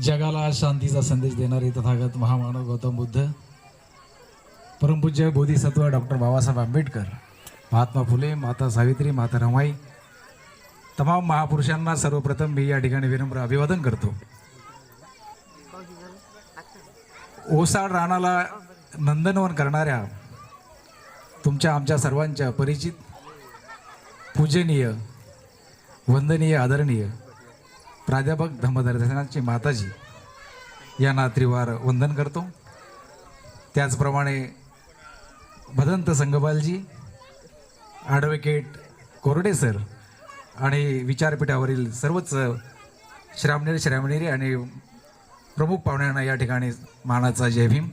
जगाला शांतीचा संदेश देणारे तथागत महामानव गौतम बुद्ध परमपूज्य बोधिसत्व डॉक्टर बाबासाहेब आंबेडकर महात्मा फुले माता सावित्री माता रमाई तमाम महापुरुषांना सर्वप्रथम मी या ठिकाणी विनम्र अभिवादन करतो. ओसाड राणाला नंदनवन करणाऱ्या तुमच्या आमच्या सर्वांच्या परिचित पूजनीय वंदनीय आदरणीय प्राध्यापक धम्मदर्शनाची माताजी यांना त्रिवार वंदन करतो. त्याचप्रमाणे भदंत संगपालजी ॲडव्होकेट कोरडे सर आणि विचारपीठावरील सर्वच श्रामनेर श्रामनेरी आणि प्रमुख पाहुण्यांना या ठिकाणी मानाचा जय भीम.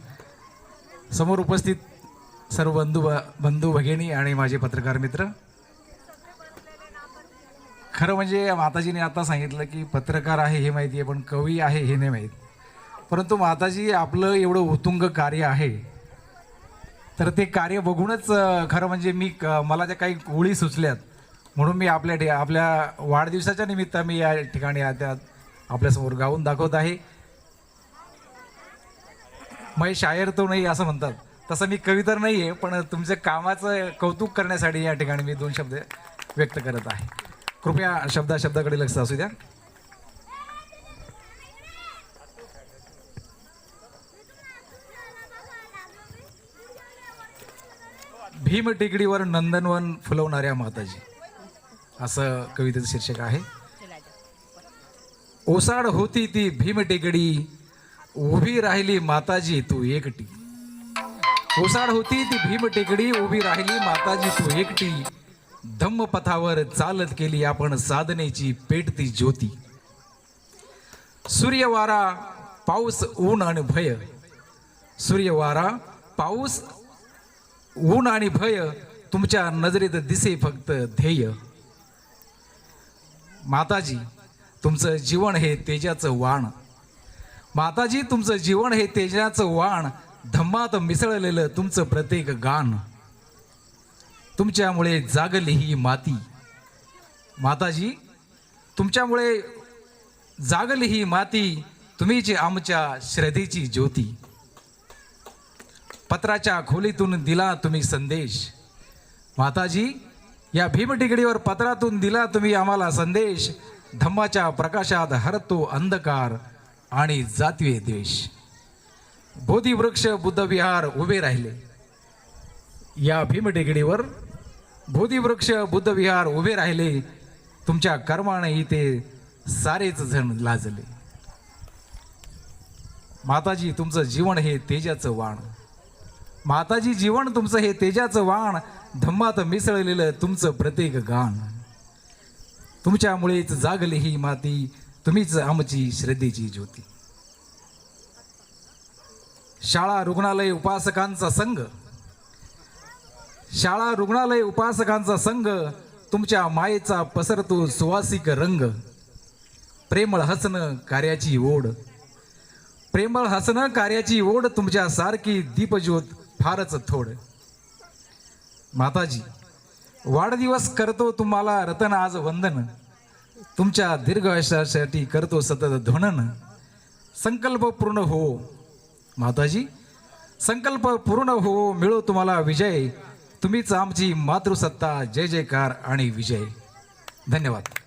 समोर उपस्थित सर्व बंधू बंधू भगिनी आणि माझे पत्रकार मित्र खरं म्हणजे माताजीने आता सांगितलं की पत्रकार आहे हे माहिती आहे पण कवी आहे हे नाही माहीत. परंतु माताजी आपलं एवढं उतुंग कार्य आहे तर ते कार्य बघूनच खरं म्हणजे मी क- मला त्या काही ओळी सुचल्यात. म्हणून मी आपल्या ठि- आपल्या वाढदिवसाच्या निमित्त मी या ठिकाणी आता आपल्यासमोर गाऊन दाखवत आहे. मै शायर तो नाही असं म्हणतात. तसं मी कवी तर नाही आहे पण तुमच्या कामाचं कौतुक करण्यासाठी या ठिकाणी मी दोन शब्द व्यक्त करत आहे. कृपया शब्दा शब्दाकडे लक्ष असू द्या. भीम टेकडीवर नंदनवन फुलवणाऱ्या माताजी. असं कवितेचं शीर्षक आहे. ओसाड होती ती भीम टेकडी उभी राहिली माताजी तू एकटी. ओसाड होती ती भीम टेकडी उभी राहिली माताजी तू एकटी. धर्मपथावर चालत केली आपण साधनेची पेटती ज्योती. सूर्यवारा पाऊस ऊन आणि भय. सूर्यवारा पाऊस ऊन आणि भय तुमच्या नजरेत दिसे फक्त ध्येय. माताजी तुमचं जीवन हे तेजाचं वाण. माताजी तुमचं जीवन हे तेजाचं वाण. धम्मात मिसळलेलं तुमचं प्रत्येक गाण. तुमच्यामुळे जागली ही माती. माताजी तुमच्यामुळे जागली ही माती तुम्हीची आमच्या श्रद्धेची ज्योती. पत्राच्या खोलीतून दिला तुम्ही संदेश. माताजी या भीमटिकडीवर पत्रातून दिला तुम्ही आम्हाला संदेश. धम्माच्या प्रकाशात हरतो अंधकार आणि जातीय द्वेष. बोधिवृक्ष बुद्धविहार उभे राहिले. या भीमटेकडीवर बोधिवृक्ष बुद्धविहार उभे राहिले. तुमच्या कर्माने इथे सारेच जण लाजले. माताजी तुमचं जीवन हे तेजाचं वाण. माताजी जीवन तुमचं हे तेजाचं वाण. धम्मात मिसळलेलं तुमचं प्रत्येक गाण. तुमच्यामुळेच जागली ही माती. तुम्हीच आमची श्रद्धेची ज्योती. शाळा रुग्णालय उपासकांचा संघ. शाळा रुग्णालय उपासकांचा संघ तुमच्या मायेचा पसरतो सुवासिक रंग. प्रेमळ हसणं कार्याची ओढ. प्रेमळ हसणं कार्याची ओढ तुमच्या सारखी दीपज्योत फारच थोड. माताजी वाढदिवस करतो तुम्हाला रतन आज वंदन. तुमच्या दीर्घ आयुष्यासाठी करतो सतत ध्वनन संकल्प पूर्ण हो. माताजी संकल्प पूर्ण हो मिळो तुम्हाला विजय. तुम्हीच आमची मातृसत्ता. जय जयकार आणि विजय. धन्यवाद.